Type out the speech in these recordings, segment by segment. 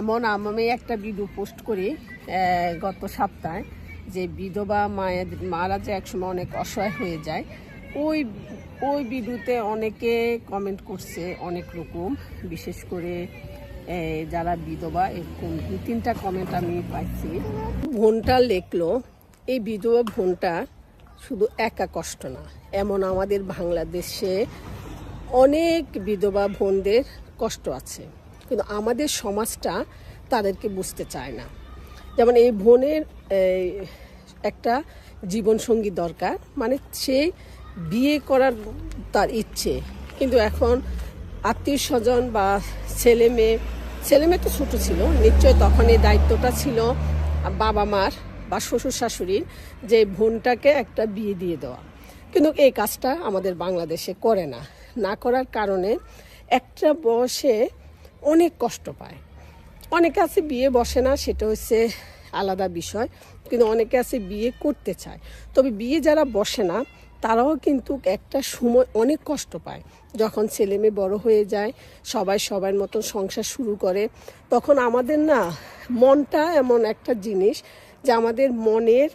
এমন আমি একটা ভিডিও পোস্ট করি গত সপ্তাহে, যে বিধবা মায়ের মারা যে একসময় অনেক অসহায় হয়ে যায়, ওই ওই ভিডিওতে অনেকে কমেন্ট করছে অনেক রকম, বিশেষ করে যারা বিধবা, এরকম দু তিনটা কমেন্ট আমি পাইছি। বোনটা লেখলো, এই বিধবা বোনটা শুধু একা কষ্ট না, এমন আমাদের বাংলাদেশে অনেক বিধবা বোনদের কষ্ট আছে। কিন্তু আমাদের সমাজটা তাদেরকে বুঝতে চায় না। যেমন এই বোনের একটা জীবনসঙ্গী দরকার মানে সে বিয়ে করার তার ইচ্ছে, কিন্তু এখন আত্মীয় স্বজন বা ছেলে মেয়ে ছেলে মেয়ে তো ছোটো ছিল নিশ্চয় তখন এই দায়িত্বটা ছিল বাবা মার বা শ্বশুর শাশুড়ির যে বোনটাকে একটা বিয়ে দিয়ে দেওয়া। কিন্তু এই কাজটা আমাদের বাংলাদেশে করে না। না করার কারণে একটা বয়সে অনেক কষ্ট পায়। অনেকে আছে বিয়ে বসে না, সেটা হচ্ছে আলাদা বিষয়, কিন্তু অনেকে আছে বিয়ে করতে চায়। তবে বিয়ে যারা বসে না, তারাও কিন্তু একটা সময় অনেক কষ্ট পায়। যখন ছেলে মেয়ে বড় হয়ে যায়, সবাই সবার মতন সংসার শুরু করে, তখন আমাদের না মনটা এমন একটা জিনিস যে আমাদের মনের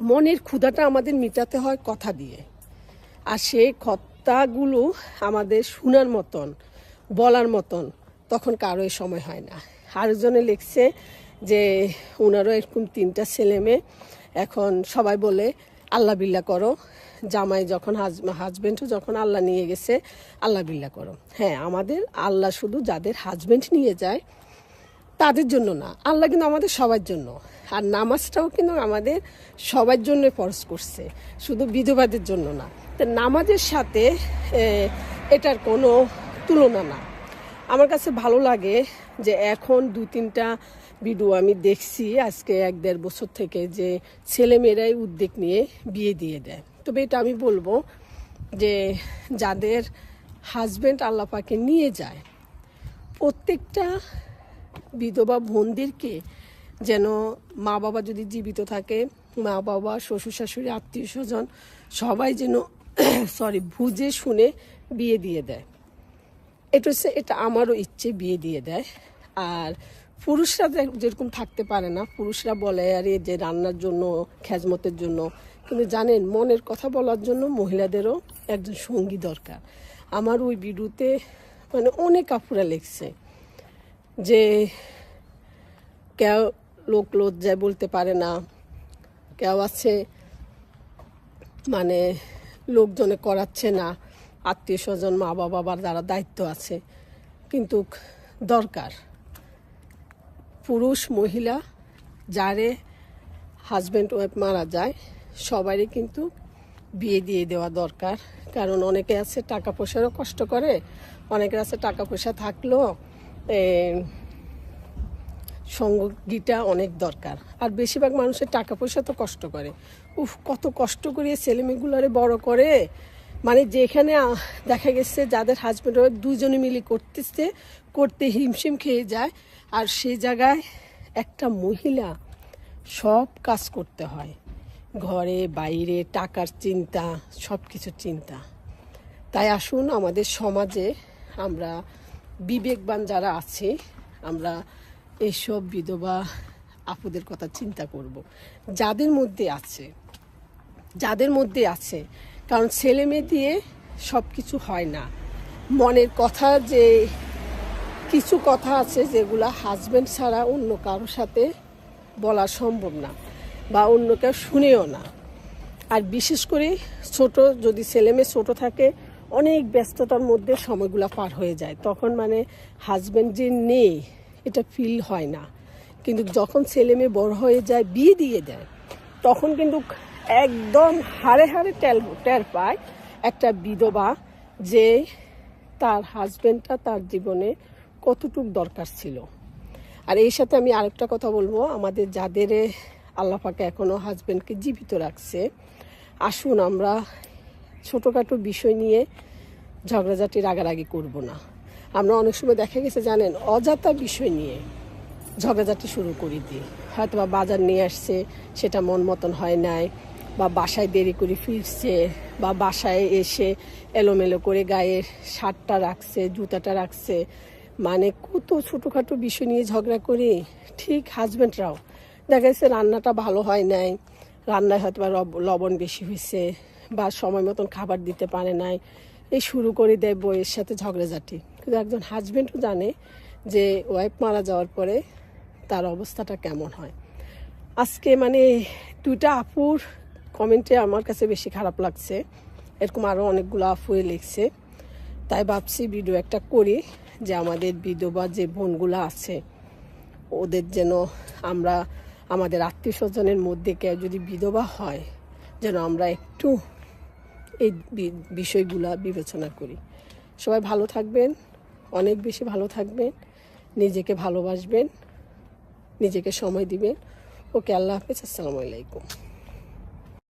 মনের ক্ষুধাটা আমাদের মিটাতে হয় কথা দিয়ে। আর সেই কথাগুলো আমাদের শোনার মতন, বলার মতন তখন কারও এই সময় হয় না। আরেকজনে লিখছে যে ওনারও এরকম তিনটা ছেলে মেয়ে। এখন সবাই বলে, আল্লাহ বিল্লা করো। জামাই যখন হাজব্যান্ডও যখন আল্লাহ নিয়ে গেছে, আল্লাহ বিল্লা করো। হ্যাঁ আমাদের আল্লাহ শুধু যাদের হাজব্যান্ড নিয়ে যায়, তাদের জন্য না, আল্লাহ কিন্তু আমাদের সবার জন্য। আর নামাজটাও কিন্তু আমাদের সবার জন্য ফরজ করছে, শুধু বিধবাদের জন্য না। তো নামাজের সাথে এটার কোনো তুলনা না। আমার কাছে ভালো লাগে যে এখন দু, তিনটা ভিডিও আমি দেখছি আজকে এক দেড় বছর থেকে যে ছেলেমেয়েরাই উদ্যোগ নিয়ে বিয়ে দিয়ে দেয়। তবে এটা আমি বলব যে যাদের হাজব্যান্ড আল্লাপাকে নিয়ে যায়, প্রত্যেকটা বিধবা বোনদেরকে যেন মা বাবা যদি জীবিত থাকে মা বাবা শ্বশুর শাশুড়ি, আত্মীয় স্বজন সবাই যেন সরি বুঝে শুনে বিয়ে দিয়ে দেয়। এটা হচ্ছে এটা আমারও ইচ্ছে বিয়ে দিয়ে দেয়। আর পুরুষরা যেরকম থাকতে পারে না, পুরুষরা বলে, আরে, যে রান্নার জন্য, খেজমতের জন্য। কিন্তু জানেন, মনের কথা বলার জন্য মহিলাদেরও একজন সঙ্গী দরকার। আমার ওই ভিডিওতে মানে অনেক আপুরা লেখছে যে, কেউ লোক লজ্জায় বলতে পারে না। কেউ আছে মানে লোকজনে করাচ্ছে না। আত্মীয় স্বজন মা বাবা বা যারা দায়িত্ব আছে, কিন্তু দরকার। পুরুষ, মহিলা, যারে হাজব্যান্ড ওয়াইফ মারা যায় সবারই কিন্তু বিয়ে দিয়ে দেওয়া দরকার। কারণ অনেকে আছে টাকা পয়সারও কষ্ট করে, অনেকের আছে টাকা পয়সা থাকলেও সঙ্গীটা অনেক দরকার। আর বেশিরভাগ মানুষের টাকা পয়সা তো কষ্ট করে। উফ, কত কষ্ট করে ছেলেমেয়েগুলোরে বড় করে। মানে যেখানে দেখা গেছে যাদের হাজব্যান্ড ওয়াইফ দুজনে মিলে করতেছে, করতে হিমশিম খেয়ে যায়। আর সেই জায়গায় একটা মহিলা সব কাজ করতে হয়। ঘরে, বাইরে, টাকার চিন্তা সব কিছুর চিন্তা। তাই আসুন আমাদের সমাজে আমরা বিবেকবান যারা আছে, আমরা এইসব বিধবা আপুদের কথা চিন্তা করব। যাদের মধ্যে আছে, যাদের মধ্যে আছে কারণ ছেলে মেয়ে দিয়ে সব কিছু হয় না। মনের কথা যে, কিছু কথা আছে যেগুলো হাজব্যান্ড ছাড়া অন্য কারোর সাথে বলা সম্ভব না বা অন্য কেউ শুনেও না। আর বিশেষ করে ছোট, যদি ছেলে মেয়ে ছোটো থাকে, অনেক ব্যস্ততার মধ্যে সময়গুলো পার হয়ে যায়। তখন মানে হাজব্যান্ড যে নেই, এটা ফিল হয় না। কিন্তু যখন ছেলে মেয়ে বড় হয়ে যায়, বিয়ে দিয়ে দেয়, তখন কিন্তু একদম হাড়ে হাড়ে টেল টের পায় একটা বিধবা যে তার হাজব্যান্ডটা তার জীবনে কতটুক দরকার ছিল। আর এই সাথে আমি আরেকটা কথা বলব, আমাদের যাদের আল্লাপাকে এখনও হাজব্যান্ডকে জীবিত রাখছে, আসুন আমরা ছোটোখাটো বিষয় নিয়ে ঝগড়াঝাটি রাগারাগি করব না। আমরা অনেক সময় দেখা গেছে, জানেন, অজাতা বিষয় নিয়ে ঝগড়াঝাটি শুরু করে দিই। হয়তো বাজার নিয়ে আসছে, সেটা মন মতন হয় নাই বা বাসায় দেরি করে ফিরছে বা বাসায় এসে এলোমেলো করে গায়ে শার্টটা রাখছে, জুতাটা রাখছে। মানে কত ছোটোখাটো বিষয় নিয়ে ঝগড়া করি। ঠিক হাজব্যান্ডরাও দেখা যাচ্ছে রান্নাটা ভালো হয় নাই। রান্নায় হয়তো বা লবণ বেশি হয়েছে বা সময় মতন খাবার দিতে পারে নাই। এই শুরু করে দেয় বইয়ের সাথে ঝগড়াঝাটি। কিন্তু একজন হাজব্যান্ডও জানে যে ওয়াইফ মারা যাওয়ার পরে তার অবস্থাটা কেমন হয়। আজকে মানে দুইটা আপুর কমেন্টে আমার কাছে বেশি খারাপ লাগছে। এরকম আরও অনেকগুলো আপুয়ে লিখছে। তাই ভাবছি ভিডিও একটা করি যে আমাদের বিধবা যে বোনগুলো আছে, ওদের যেন আমরা আমাদের আত্মীয় স্বজনের মধ্যে কেউ যদি বিধবা হয়, যেন আমরা একটু এই বিষয়গুলা বিবেচনা করি। সবাই ভালো থাকবেন, অনেক বেশি ভালো থাকবেন, নিজেকে ভালোবাসবেন, নিজেকে সময় দিবেন। ওকে, আল্লাহ হাফেজ, আসসালামু আলাইকুম।